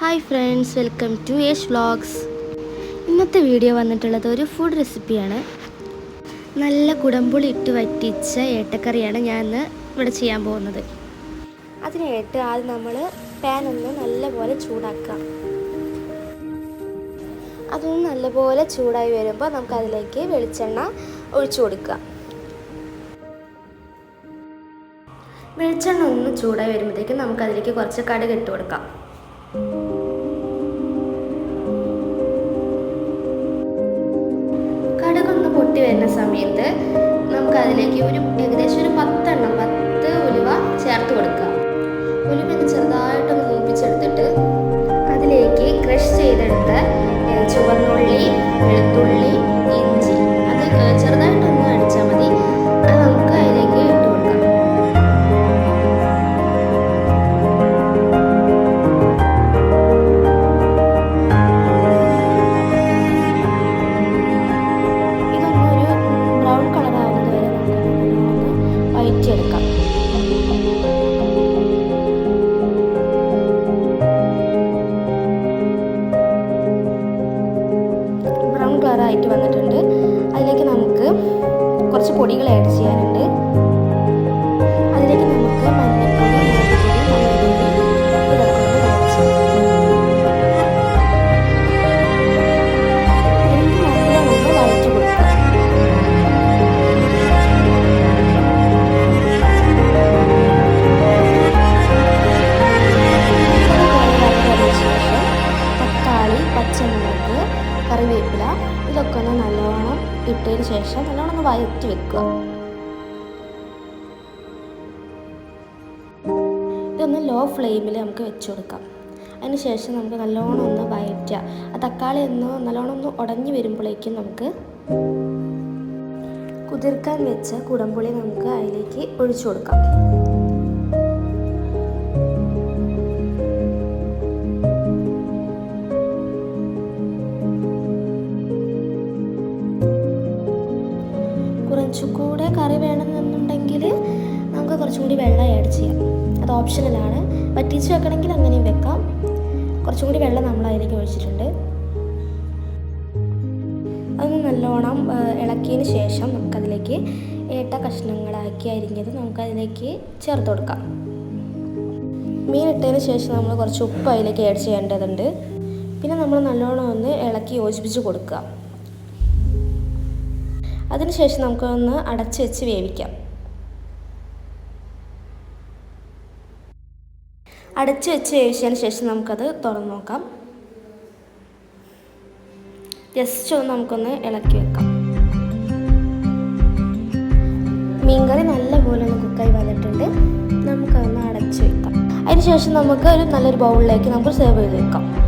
Hi friends welcome to Yesh vlogs ഇന്നത്തെ video വന്നിട്ടുള്ളത് ഒരു ഫുഡ് റെസിപ്പിയാണ് നല്ല കുടമ്പുളി ഇട്ട് വറ്റിച്ച ഏട്ടക്കറിയാണ് ഞാൻ ഇന്ന് ഇവിടെ ചെയ്യാൻ പോകുന്നത്. അതിനായിട്ട് ആദ്യം നമ്മൾ പാൻ ഒന്ന് നല്ലപോലെ ചൂടാക്കാം. അതൊന്ന് നല്ലപോലെ ചൂടായി വരുമ്പോൾ നമുക്ക് അതിലേക്ക് വെളിച്ചെണ്ണ ഒഴിച്ചു കൊടുക്കുക വെളിച്ചെണ്ണ ഒന്ന് ചൂടായി വരുമ്പോഴത്തേക്കും നമുക്കതിലേക്ക് കുറച്ച് കടുക് ഇട്ട് കൊടുക്കാം. സമയത്ത് നമുക്ക് അതിലേക്ക് ഒരു ഏകദേശം ഒരു പത്തെണ്ണം പത്ത് ഉലുവ ചേർത്ത് കൊടുക്കുക. ഉലുവ ചെറുതായിട്ട് ചെറുതായിട്ടൊന്ന് മൂപ്പിച്ചെടുത്തിട്ട് ആയിട്ട് വന്നിട്ടുണ്ട്. അതിലേക്ക് നമുക്ക് കുറച്ച് പൊടികൾ ആഡ് ചെയ്യാനുണ്ട്. ഇട്ടതിന് ശേഷം നല്ലോണം ഒന്ന് വയറ്റി വെക്കുക. ഇതൊന്ന് ലോ ഫ്ലെയിമിൽ നമുക്ക് വെച്ച് കൊടുക്കാം. അതിന് ശേഷം നമുക്ക് നല്ലോണം ഒന്ന് വയറ്റുക. ആ തക്കാളി ഒന്ന് നല്ലോണം ഒന്ന് ഉടഞ്ഞു വരുമ്പോഴേക്കും നമുക്ക് കുതിർക്കാൻ വെച്ച കുടംപുളി നമുക്ക് അതിലേക്ക് ഒഴിച്ചു കൊടുക്കാം. കുറച്ചുകൂടെ കറി വേണമെന്നുണ്ടെങ്കിൽ നമുക്ക് കുറച്ചുകൂടി വെള്ളം ആഡ് ചെയ്യാം. അത് ഓപ്ഷനലാണ് വറ്റിച്ച് വെക്കണമെങ്കിൽ അങ്ങനെയും വെക്കാം. കുറച്ചും കൂടി വെള്ളം നമ്മൾ അതിലേക്ക് ഒഴിച്ചിട്ടുണ്ട്. അതൊന്ന് നല്ലോണം ഇളക്കിയതിന് ശേഷം നമുക്കതിലേക്ക് ഏട്ട കഷ്ണങ്ങളാക്കി അരിഞ്ഞത് നമുക്കതിലേക്ക് ചേർത്ത് കൊടുക്കാം. മീൻ ഇട്ടതിന് ശേഷം നമ്മൾ കുറച്ച് ഉപ്പ് അതിലേക്ക് ആഡ് ചെയ്യേണ്ടതുണ്ട്. പിന്നെ നമ്മൾ നല്ലോണം ഒന്ന് ഇളക്കി യോജിപ്പിച്ച് കൊടുക്കുക. അതിനുശേഷം നമുക്കൊന്ന് അടച്ച് വെച്ച് വേവിക്കാം. അടച്ച് വെച്ച് വേവിച്ചതിന് ശേഷം നമുക്കത് തുറന്നു നോക്കാം. ജസ്റ്റ് ഒന്ന് നമുക്കൊന്ന് ഇളക്കി വെക്കാം. മീൻകറി നല്ലപോലെ ഒന്ന് കുക്കായി വന്നിട്ടുണ്ട്. നമുക്കതൊന്ന് അടച്ച് വെക്കാം. അതിനുശേഷം നമുക്ക് ഒരു നല്ലൊരു ബൗളിലേക്ക് നമുക്ക് സെർവ് ചെയ്ത് വെക്കാം.